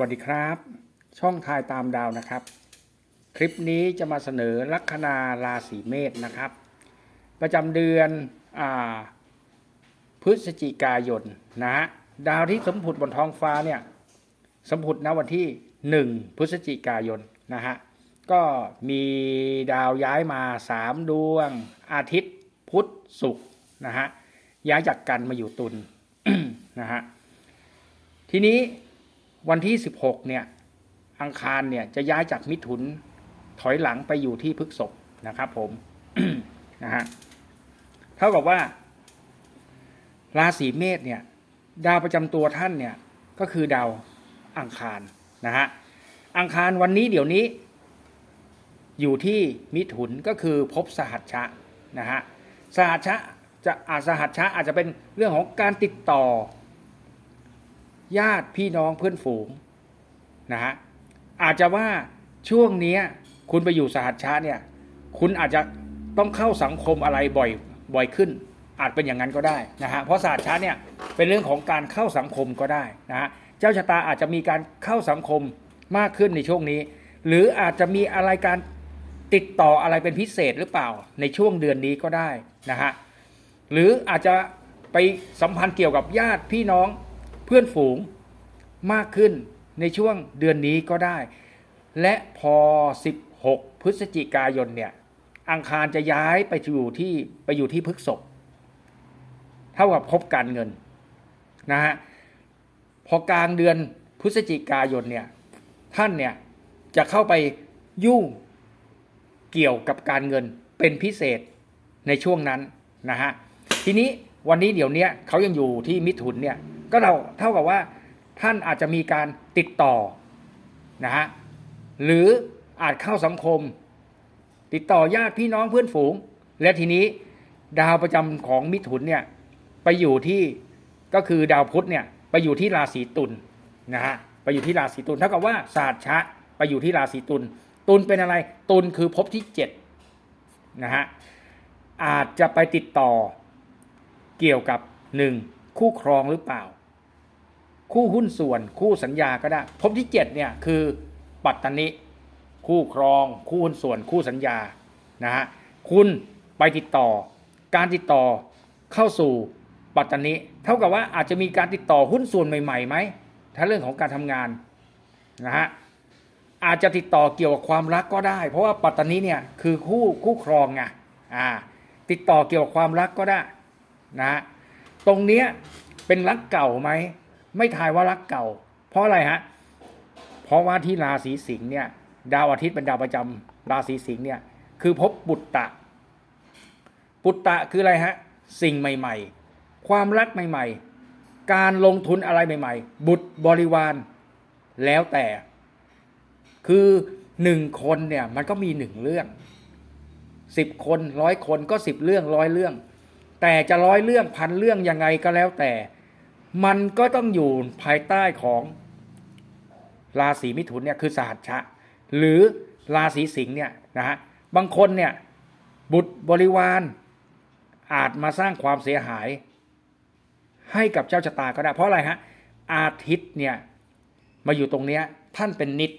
วัสดีครับ ช่องทายตามดาวนะครับ คลิปนี้จะมาเสนอลัคนาราศีเมษนะครับ ประจำเดือนอพฤศจิกายนนะฮะดาวที่สมผุดบนท้องฟ้าเนี่ยสมผุดณวันที่ 1 พฤศจิกายนนะฮะก็มีดาวย้ายมา 3 ดวง อาทิตย์พุธศุกร์นะฮะย้ายจากกันมาอยู่ตุลนะฮะทีนี้ วันที่ 16 เนี่ย อังคารเนี่ยจะย้ายจากมิถุนถอยหลังไปอยู่ที่พฤกษภนะครับ ผมนะฮะเท่ากับว่า ราศีเมษเนี่ย ดาวประจำตัวท่านเนี่ย ก็คือดาวอังคารนะฮะอังคารวันนี้เดี๋ยวนี้ อยู่ที่มิถุนก็คือภพสหัชชะนะฮะสหัชชะจะอาสหัชชะอาจจะเป็นเรื่องของการติดต่อ ญาติพี่น้องเพื่อนฝูงนะฮะอาจจะว่าช่วงเนี้ย คุณไปอยู่สหัชชาเนี่ย คุณอาจจะต้องเข้าสังคมอะไรบ่อยบ่อยขึ้น อาจเป็นอย่างนั้นก็ได้นะฮะเพราะสหัชชาเนี่ยเป็นเรื่องของการเข้าสังคมก็ได้นะฮะเจ้าชะตาอาจจะมีการเข้าสังคมมากขึ้นในช่วงนี้ หรืออาจจะมีอะไรการติดต่ออะไรเป็นพิเศษหรือเปล่าในช่วงเดือนนี้ก็ได้นะฮะหรืออาจจะไปสัมพันธ์เกี่ยวกับญาติพี่น้อง เพื่อนฝูงมากขึ้นในช่วงเดือนนี้ก็ได้ และพอ 16 พฤศจิกายนเนี่ยอังคารจะย้ายไปอยู่ที่ไปอยู่ที่พฤกษภเท่ากับคบการเงินนะฮะพอกลางเดือนพฤศจิกายนเนี่ยท่านเนี่ยจะเข้าไปยุ่งเกี่ยวกับการเงินเป็นพิเศษในช่วงนั้นนะฮะทีนี้วันนี้เดี๋ยวนี้เขายังอยู่ที่มิถุนเนี่ย ก็เราเท่ากับว่าท่านอาจจะมีการติดต่อนะฮะหรืออาจเข้าสังคม ติดต่อญาติพี่น้องเพื่อนฝูง และทีนี้ดาวประจำของมิถุนเนี่ยไปอยู่ที่ก็คือดาวพุธเนี่ยไปอยู่ที่ราศีตุลนะฮะไปอยู่ที่ราศีตุลเท่ากับว่าศาสตร์ชะไปอยู่ที่ราศีตุลตุลเป็นอะไร ตุลคือภพที่เจ็ดนะฮะอาจจะไปติดต่อเกี่ยวกับหนึ่งคู่ครองหรือเปล่า คู่หุ้นส่วน คู่สัญญาก็ได้ภพที่เจ็ดเนี่ยคือปัตตนิคู่ครอง คู่หุ้นส่วน คู่สัญญานะฮะคุณไปติดต่อ การติดต่อเข้าสู่ปัตตนิเท่ากับว่าอาจจะมีการติดต่อหุ้นส่วนใหม่ๆไหมถ้าเรื่องของการทำงานนะฮะอาจจะติดต่อเกี่ยวกับความรักก็ได้ เพราะว่าปัตตานิเนี่ยคือคู่คู่ครองไงอ่าติดต่อเกี่ยวกับความรักก็ได้นะฮะตรงเนี้ยเป็นรักเก่าไหม ไม่ทายว่ารักเก่า เพราะอะไรฮะ เพราะว่าที่ราศีสิงห์เนี่ย ดาวอาทิตย์เป็นดาวประจำราศีสิงห์เนี่ย คือพบปุตตะปุตตะคืออะไรฮะ สิ่งใหม่ ๆ ความรักใหม่ ๆ การลงทุนอะไรใหม่ ๆ บุตรบริวาร แล้วแต่ คือหนึ่งคนเนี่ยมันก็มีหนึ่งเรื่องสิบคนร้อยคนก็สิบเรื่องร้อยเรื่อง แต่จะร้อยเรื่องพันเรื่องยังไงก็แล้วแต่ มันก็ต้องอยู่ภายใต้ของราศีมิถุนเนี่ยคือสหัชชะ หรือราศีสิงห์เนี่ยนะฮะบางคนเนี่ยบุตรบริวารอาจมาสร้างความเสียหาย ให้กับเจ้าชะตาก็ได้ เพราะอะไรฮะอาทิตย์เนี่ยมาอยู่ตรงเนี้ยท่านเป็นนิด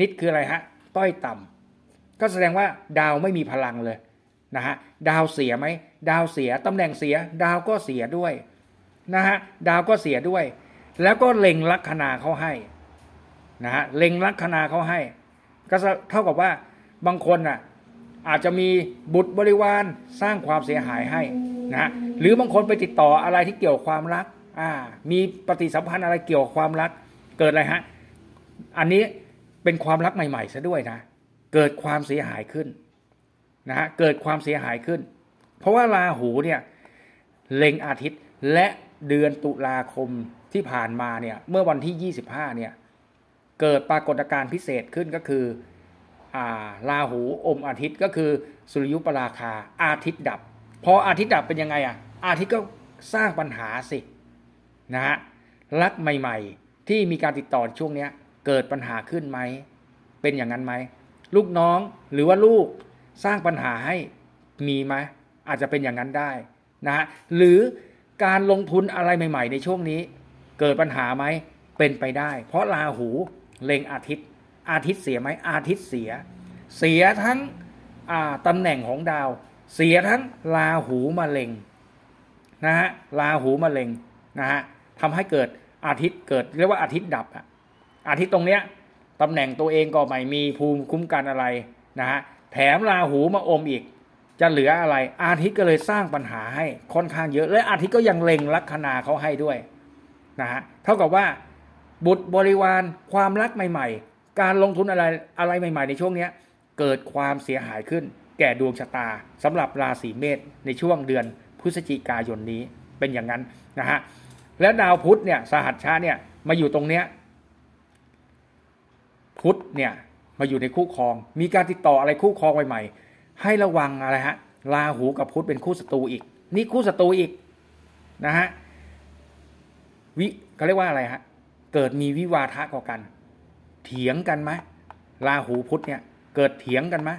นิดคืออะไรฮะต้อยต่ำก็แสดงว่าดาวไม่มีพลังเลยนะฮะดาวเสียไหมดาวเสียตำแหน่งเสีย ดาวก็เสียด้วย นะฮะดาวก็เสียด้วย แล้วก็เล็งลัคนาเขาให้นะฮะเล็งลัคนาเขาให้ ก็เท่ากับว่าบางคนน่ะอาจจะมีบุตรบริวารสร้างความเสียหายให้นะหรือบางคนไปติดต่ออะไรที่เกี่ยวความรักอ่ามีปฏิสัมพันธ์อะไรเกี่ยวความรัก เกิดอะไรฮะอันนี้เป็นความรักใหม่ๆซะด้วยนะเกิดความเสียหายขึ้นนะฮะเกิดความเสียหายขึ้น เพราะว่าราหูเนี่ยเล็งอาทิตย์และ เดือนตุลาคมที่ผ่านมาเนี่ยเมื่อวันที่ 25เนี่ยเกิดปรากฏการณ์พิเศษขึ้นก็คือาราหูอมอาทิตย์ก็คือสุริยุปราคาอาทิตย์ดับ พออาทิตย์ดับเป็นยังไงอะอาทิตย์ก็สร้างปัญหาสินะฮะรักใหม่ ๆ ที่มีการติดต่อช่วงเนี้ยเกิดปัญหาขึ้นไหมเป็นอย่างนั้นไหมลูกน้องหรือว่าลูกสร้างปัญหาให้มีไหมอาจจะเป็นอย่างนั้นได้นะฮะหรือ การลงทุนอะไรใหม่ ๆ ในช่วงนี้ เกิดปัญหาไหมเป็นไปได้ เพราะราหูเล็งอาทิตย์ อาทิตย์เสียไหมอาทิตย์เสีย เสียทั้งตำแหน่งของดาว เสียทั้งราหูมาเล็งนะฮะราหูมาเล็งนะฮะทำให้เกิดอาทิตย์เกิดเรียกว่าอาทิตย์ดับอะอาทิตย์ตรงเนี้ยตำแหน่งตัวเองก็ไม่มีภูมิคุ้มกันอะไรนะฮะแถมราหูมาอมอีก จะเหลืออะไร อาทิตย์ก็เลยสร้างปัญหาให้ค่อนข้างเยอะและอาทิตย์ก็ยังเล็งลัคนาเขาให้ด้วยนะฮะเท่ากับว่า บุตรบริวารความรักใหม่ ๆ การลงทุนอะไรอะไรใหม่ ๆ ในช่วงเนี้ยเกิดความเสียหายขึ้น แก่ดวงชะตาสำหรับราศีเมษในช่วงเดือนพฤศจิกายนนี้เป็นอย่างนั้นนะฮะและดาวพุธเนี่ยสหัชชาเนี่ยมาอยู่ตรงเนี้ยพุธเนี่ยมาอยู่ในคู่ครอง มีการติดต่ออะไรคู่ครองใหม่ๆ ให้ระวังอะไรฮะราหูกับพุธเป็นคู่ศัตรูอีก นี่คู่ศัตรูอีกนะฮะวิเขาเรียกว่าอะไรฮะเกิดมีวิวาทะก่อกัน เถียงกันไหมราหูพุธเนี่ยเกิดเถียงกันไหม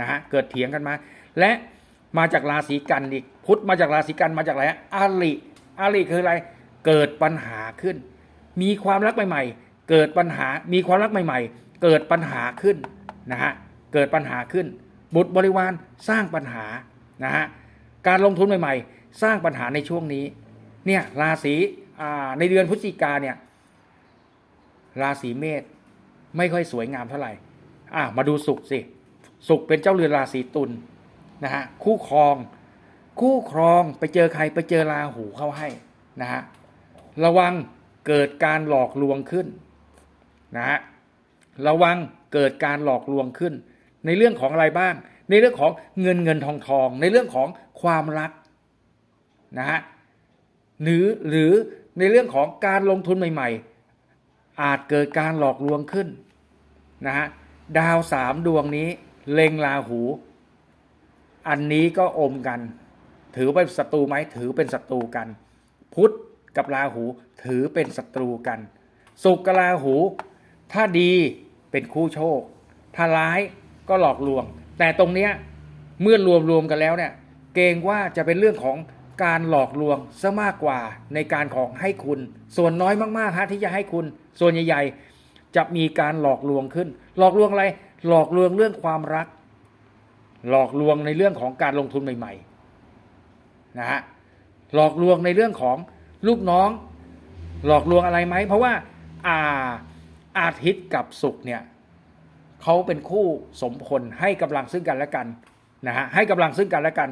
นะฮะเกิดเถียงกันมาและมาจากราศีกันอีกพุธมาจากราศีกันมาจากอะไรฮะอาริอาริคืออะไรเกิดปัญหาขึ้น มีความรักใหม่ๆ เกิดปัญหามีความรักใหม่ ๆ เกิดปัญหาขึ้นนะฮะเกิดปัญหาขึ้น บุตรบริวารสร้างปัญหานะฮะการลงทุนใหม่ๆ สร้างปัญหาในช่วงนี้เนี่ยราศีในเดือนพฤศจิกาเนี่ยราศีเมษไม่ค่อยสวยงามเท่าไหร่อะมาดูสุขสิสุขเป็นเจ้าเรือนราศีตุลนะฮะคู่ครอง คู่ครองไปเจอใครไปเจอราหูเข้าให้นะฮะระวังเกิดการหลอกลวงขึ้นนะฮะระวังเกิดการหลอกลวงขึ้น ในเรื่องของอะไรบ้าง ในเรื่องของเงินเงินทองทอง ในเรื่องของความรักนะฮะหรือหรือในเรื่องของการลงทุนใหม่ ๆ อาจเกิดการหลอกลวงขึ้นนะฮะดาวสามดวงนี้เล็งราหู อันนี้ก็อมกัน ถือเป็นศัตรูไหมถือเป็นศัตรูกัน พุธกับราหูถือเป็นศัตรูกัน สุกกับราหู ถ้าดีเป็นคู่โชค ถ้าร้าย ก็หลอกลวง แต่ตรงเนี้ยเมื่อรวมรวมๆกันแล้วเนี่ยเกรงว่าจะเป็นเรื่องของการหลอกลวงซะมากกว่าในการของให้คุณ ส่วนน้อยมากๆฮะที่จะให้คุณ ส่วนใหญ่ๆจะมีการหลอกลวงขึ้น หลอกลวงอะไร หลอกลวงเรื่องความรัก หลอกลวงในเรื่องของการลงทุนใหม่ๆนะฮะหลอกลวงในเรื่องของลูกน้อง หลอกลวงอะไรไหมเพราะว่าอาอาทิตย์กับศุกร์เนี่ย เขาเป็นคู่สมพลให้กำลังซึ่งกันและกันนะฮะให้กำลังซึ่งกันและกัน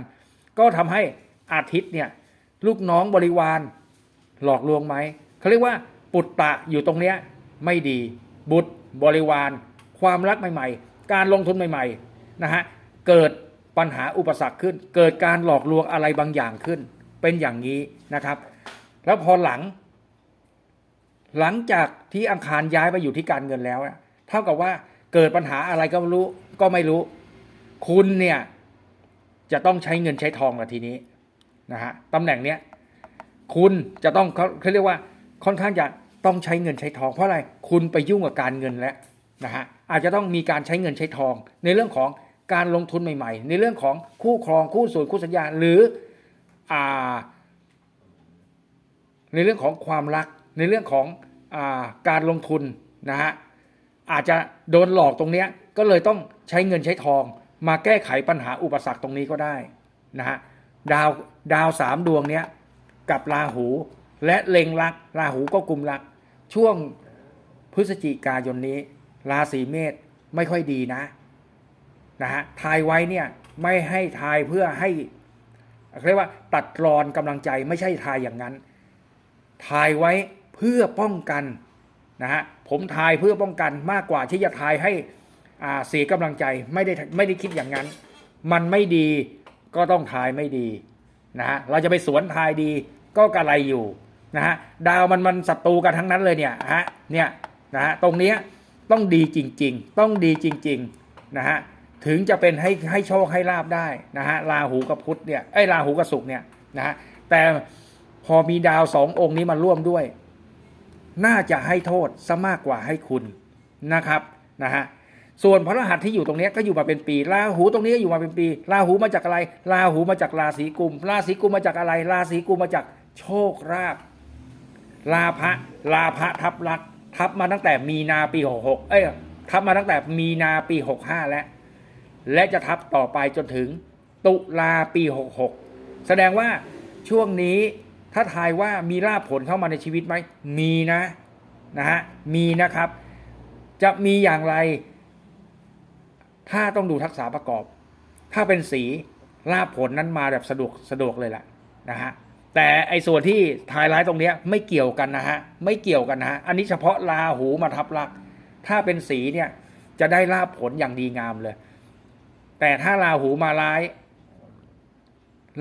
ก็ทำให้อาทิตย์เนี่ยลูกน้องบริวารหลอกลวงไหมเขาเรียกว่าปุตตะอยู่ตรงเนี้ยไม่ดี บุตรบริวาร ความรักใหม่ ๆ การลงทุนใหม่ๆนะฮะเกิดปัญหาอุปสรรคขึ้น เกิดการหลอกลวงอะไรบางอย่างขึ้น เป็นอย่างนี้นะครับ แล้วพอหลัง หลังจากที่อังคารย้ายไปอยู่ที่การเงินแล้ว เท่ากับว่า เกิดปัญหาอะไรก็รู้ก็ไม่รู้ คุณเนี่ย จะต้องใช้เงินใช้ทองละทีนี้นะฮะตำแหน่งเนี้ยคุณจะต้องเขาเขาเรียกว่าค่อนข้างจะต้องใช้เงินใช้ทอง เพราะอะไรคุณไปยุ่งกับการเงินแล้วนะฮะอาจจะต้องมีการใช้เงินใช้ทอง ในเรื่องของการลงทุนใหม่ ๆ ในเรื่องของคู่ครองคู่ส่วนคู่สัญญาหรืออ่าในเรื่องของความรักในเรื่องของอาการลงทุนนะฮะ อาจจะโดนหลอกตรงเนี้ยก็เลยต้องใช้เงินใช้ทอง มาแก้ไขปัญหาอุปสรรคตรงนี้ก็ได้นะฮะดาวดาวสามดวงเนี้ยกับราหูและเล็งรักราหูก็กลุ่มรัก ช่วงพฤศจิกายนนี้ ราศีเมษไม่ค่อยดีนะนะฮะทายไว้เนี่ยไม่ให้ทายเพื่อให้เรียกว่าตัดรอนกำลังใจไม่ใช่ทายอย่างนั้น ทายไว้เพื่อป้องกัน นะฮะผมทายเพื่อป้องกันมากกว่าที่จะทายให้อ่าเสียกำลังใจไม่ได้ไม่ได้คิดอย่างนั้น มันไม่ดีก็ต้องทายไม่ดีนะฮะเราจะไปสวนทายดีก็กระไรอยู่นะฮะดาวมันมันศัตรูกันทั้งนั้นเลยเนี่ยฮะเนี่ยนะฮะตรงเนี้ยต้องดีจริง ๆ ต้องดีจริงๆนะฮะถึงจะเป็นให้ให้โชคให้ลาบได้นะฮะราหูกับพุธเนี่ยไอ้ราหูกับศุกร์เนี่ยนะฮะแต่พอมีดาวสององค์นี้มาร่วมด้วย น่าจะให้โทษซะมากกว่าให้คุณนะครับนะฮะส่วนพระรหัสที่อยู่ตรงนี้ก็อยู่มาเป็นปีราหูตรงนี้ก็อยู่มาเป็นปีราหูมาจากอะไรราหูมาจากราศีกุมราศีกุมมาจากอะไรราศีกุมมาจากโชคราภลาภะลาภะทับลักทับมาตั้งแต่มีนาปีหกหกเอ้ยทับมาตั้งแต่มีนาปีหกห้าแล้วและจะทับต่อไปจนถึงตุลาปีหกหกแสดงว่าช่วงนี้ ถ้าทายว่ามีลาภผลเข้ามาในชีวิตไหม มีนะนะฮะ มีนะครับ จะมีอย่างไร ถ้าต้องดูทักษะประกอบ ถ้าเป็นสีลาภผลนั้นมาแบบสะดวกสะดวกเลยแหละนะฮะ แต่ไอ้ส่วนที่ทายร้ายตรงเนี้ยไม่เกี่ยวกันนะฮะ ไม่เกี่ยวกันนะฮะ อันนี้เฉพาะลาหูมาทับลัก ถ้าเป็นสีเนี่ยจะได้ลาภผลอย่างดีงามเลย แต่ถ้าลาหูมาร้าย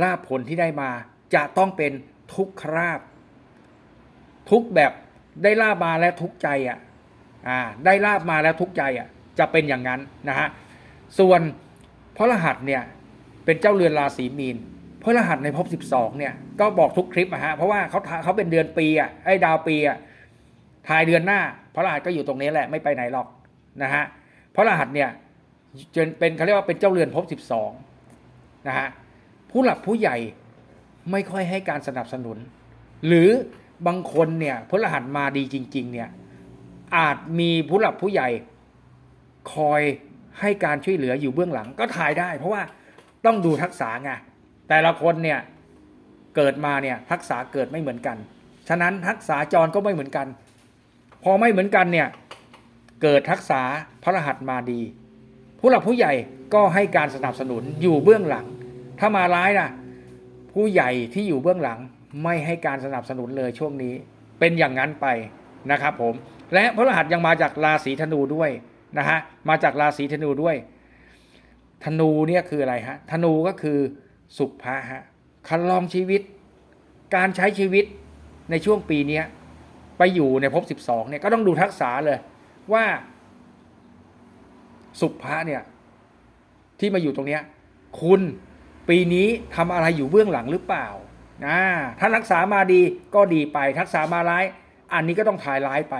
ลาภผลที่ได้มาจะต้องเป็น ทุกขราบ ทุกแบบได้ลาบมาแล้วทุกใจอะอ่าได้ลาบมาแล้วทุกใจอะ จะเป็นอย่างนั้นนะฮะส่วนพระรหัสเนี่ยเป็นเจ้าเรือนราศีมีนพระรหัสในภพ12เนี่ยก็บอกทุกคลิปอะฮะเพราะว่าเขาเขาเป็นเดือนปีอะไอ้ดาวปีอะทายเดือนหน้า พระรหัสก็อยู่ตรงนี้แหละไม่ไปไหนหรอกนะฮะพระรหัสเนี่ยเป็นเขาเรียกว่าเป็นเจ้าเรือนภพ12นะฮะผู้หลักผู้ใหญ่ ไม่ค่อยให้การสนับสนุน หรือบางคนเนี่ยพลหัสมาดีจริง ๆ เนี่ยอาจมีผู้หลักผู้ใหญ่คอยให้การช่วยเหลืออยู่เบื้องหลังก็ถ่ายได้ เพราะว่าต้องดูทักษะไงแต่ละคนเนี่ยเกิดมาเนี่ยทักษะเกิดไม่เหมือนกัน ฉะนั้นทักษะจรก็ไม่เหมือนกัน พอไม่เหมือนกันเนี่ยเกิดทักษะพระรหัสมาดี ผู้หลักผู้ใหญ่ก็ให้การสนับสนุนอยู่เบื้องหลัง ถ้ามาร้ายนะ ผู้ใหญ่ที่อยู่เบื้องหลังไม่ให้การสนับสนุนเลยช่วงนี้ เป็นอย่างนั้นไปนะครับผม และพระรหัสยังมาจากราศีธนูด้วยนะฮะมาจากราศีธนูด้วย ธนูเนี่ยคืออะไรฮะธนูก็คือสุภะฮะคันลองชีวิต การใช้ชีวิตในช่วงปีนี้ไปอยู่ในภพ 12เนี่ยก็ต้องดูทักษะเลยว่าสุภะเนี่ยที่มาอยู่ตรงเนี้ยคุณ ปีนี้ทำอะไรอยู่เบื้องหลังหรือเปล่านะถ้ารักษามาดีก็ดีไปทักษามาร้าย อันนี้ก็ต้องถ่ายร้ายไป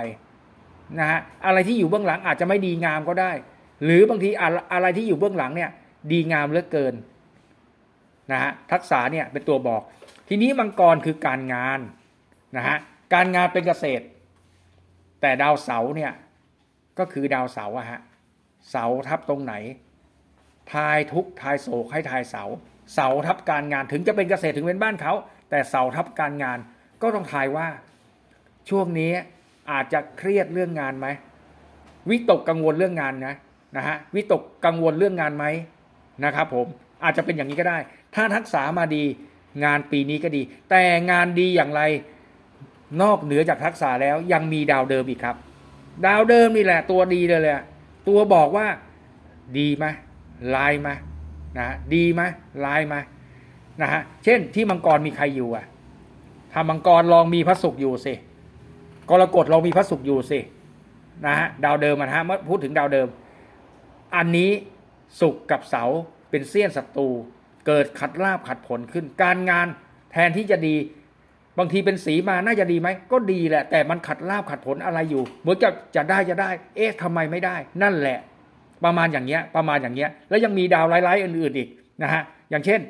นะฮะอะไรที่อยู่เบื้องหลังอาจจะไม่ดีงามก็ได้ หรือบางทีอะไรที่อยู่เบื้องหลังเนี่ยดีงามเหลือเกินนะฮะทักษะเนี่ยเป็นตัวบอก ทีนี้มังกรคือการงานนะฮะการงานเป็นเกษตร แต่ดาวเสาเนี่ยก็คือดาวเสาอะฮะเสาทับตรงไหนทายทุกทายโศกให้ทายเสา เสาทับการงานถึงจะเป็นเกษตรถึงเป็นบ้านเขา แต่เสาทับการงานก็ต้องทายว่า ช่วงนี้อาจจะเครียดเรื่องงานไหมวิตกกังวลเรื่องงานนะนะฮะวิตกกังวลเรื่องงานไหมนะครับผมอาจจะเป็นอย่างนี้ก็ได้ ถ้าทักษะมาดีงานปีนี้ก็ดี แต่งานดีอย่างไรนอกเหนือจากทักษะแล้วยังมีดาวเดิมอีกครับ ดาวเดิมนี่แหละตัวดีเลยแหละตัวบอกว่าดีไหมลายมา นะฮะดีไหมลายมานะฮะเช่นที่มังกรมีใครอยู่อะถ้ามังกรลองมีพระศุกร์อยู่สิกรกฎลองมีพระศุกร์อยู่สินะฮะดาวเดิมนะฮะเมื่อพูดถึงดาวเดิม อันนี้ศุกร์กับเสาเป็นเสี้ยนศัตรูเกิดขัดลาบขัดผลขึ้น การงานแทนที่จะดีบางทีเป็นสีมาน่าจะดีไหมก็ดีแหละ แต่มันขัดลาบขัดผลอะไรอยู่เหมือนกับจะได้จะได้ เอ๊ะทำไมไม่ได้ นั่นแหละ ประมาณอย่างเงี้ยประมาณอย่างเงี้ยแล้วยังมีดาวไร้ๆอื่นๆอีกนะฮะอย่างเช่น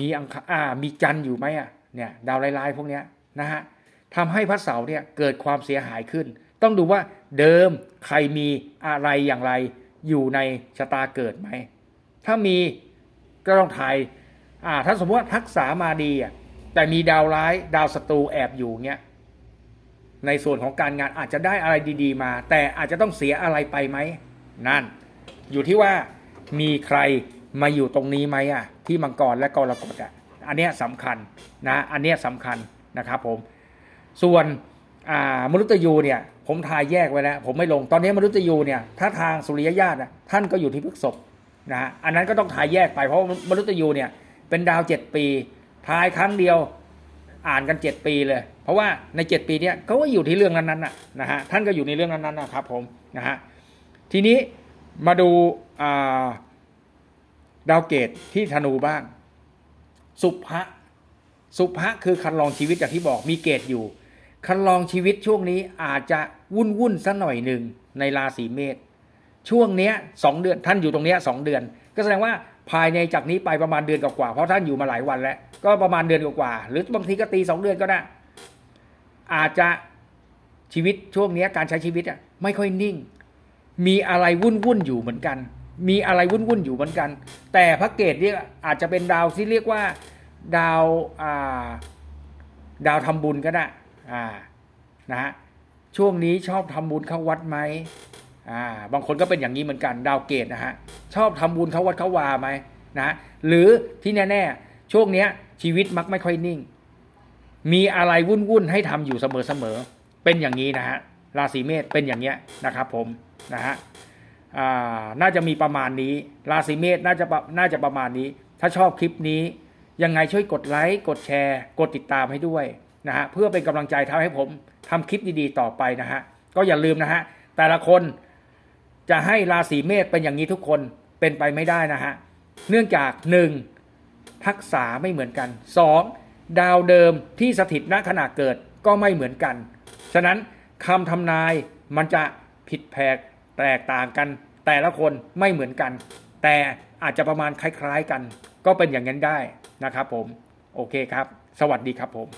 มีอังคามีจันอยู่ไหมอะเนี่ยดาวไร้ๆพวกเนี้ยนะฮะทำให้พระเสาร์เนี่ยเกิดความเสียหายขึ้น ต้องดูว่าเดิมใครมีอะไรอย่างไรอยู่ในชะตาเกิดไหม ถ้ามีก็ต้องทายอ่าถ้าสมมติว่าทักษะมาดีอะแต่มีดาวร้ายดาวศัตรูแอบอยู่เงี้ยในส่วนของการงานอาจจะได้อะไรดี ๆ มา แต่อาจจะต้องเสียอะไรไปไหม นั่น อยู่ที่ว่ามีใครมาอยู่ตรงนี้ไหมอะที่มังกรและกรกฎอะอันเนี้ยสำคัญนะอันเนี้ยสำคัญนะครับผมส่วนอ่ามนุษย์ยูเนี่ยผมทายแยกไว้แล้วผมไม่ลงตอนนี้มนุษย์ยูเนี่ยถ้าทางสุริยญาติอะท่านก็อยู่ที่พฤกษภนะฮะอันนั้นก็ต้องทายแยกไปเพราะมนุษย์ยูเนี่ยเป็นดาวเจ็ดปีทายครั้งเดียวอ่านกันเจ็ดปีเลย เพราะว่าในเจ็ดปีเนี้ยเขาก็อยู่ที่เรื่องนั้นๆน่ะนะฮะท่านก็อยู่ในเรื่องนั้นๆนะครับผมนะฮะ ทีนี้มาดูาดาวเกตที่ธนูบ้าง สุภะสุภะคือคันลองชีวิตอย่างที่บอกมีเกตอยู่ คันลองชีวิตช่วงนี้อาจจะวุ่นวุ่นสัหน่อยหนึ่งในราศีเมษช่วงเนี้ยสองเดือนท่านอยู่ตรงเนี้ยสองเดือน ก็แสดงว่าภายในจากนี้ไปประมาณเดือนกว่าเพราะท่านอยู่มาหลายวันแล้ว ก็ประมาณเดือนกว่าหรือบางทีก็ตีสองเดือนก็ได้อาจจะชีวิตช่วงนี้การใช้ชีวิตอะไม่ค่อยนิ่ง มีอะไรวุ่นวุ่นอยู่เหมือนกัน มีอะไรวุ่นวุ่นอยู่เหมือนกัน แต่พระเกตเนี่ยอาจจะเป็นดาวที่เรียกว่าดาวอ่าดาวทำบุญก็ได้อ่านะฮะช่วงนี้ชอบทำบุญเข้าวัดไหมอ่าบางคนก็เป็นอย่างนี้เหมือนกัน ดาวเกตนะฮะชอบทำบุญเข้าวัดเข้าวาไหมนะหรือที่แน่ๆช่วงเนี้ยชีวิตมักไม่ค่อยนิ่ง มีอะไรวุ่นวุ่นๆให้ทำอยู่เสมอๆเป็นอย่างนี้นะฮะราศีเมษเป็นอย่างเงี้ยนะครับผม นะฮะน่าจะมีประมาณนี้ราศีเมษน่าจะน่าจะประมาณนี้ ถ้าชอบคลิปนี้ ยังไงช่วยกดไลค์กดแชร์ กดติดตามให้ด้วยนะฮะเพื่อเป็นกำลังใจทำให้ผมทำคลิปดีๆต่อไปนะฮะก็อย่าลืมนะฮะแต่ละคนจะให้ราศีเมษเป็นอย่างนี้ทุกคนเป็นไปไม่ได้นะฮะเนื่องจากหนึ่งทักษะไม่เหมือนกันสองดาวเดิมที่สถิตณขณะเกิดก็ไม่เหมือนกัน ฉะนั้นคำทำนายมันจะ ผิดแผกแตกต่างกัน แต่ละคนไม่เหมือนกัน แต่อาจจะประมาณคล้ายๆกัน ก็เป็นอย่างนั้นได้นะครับผม โอเคครับ สวัสดีครับผม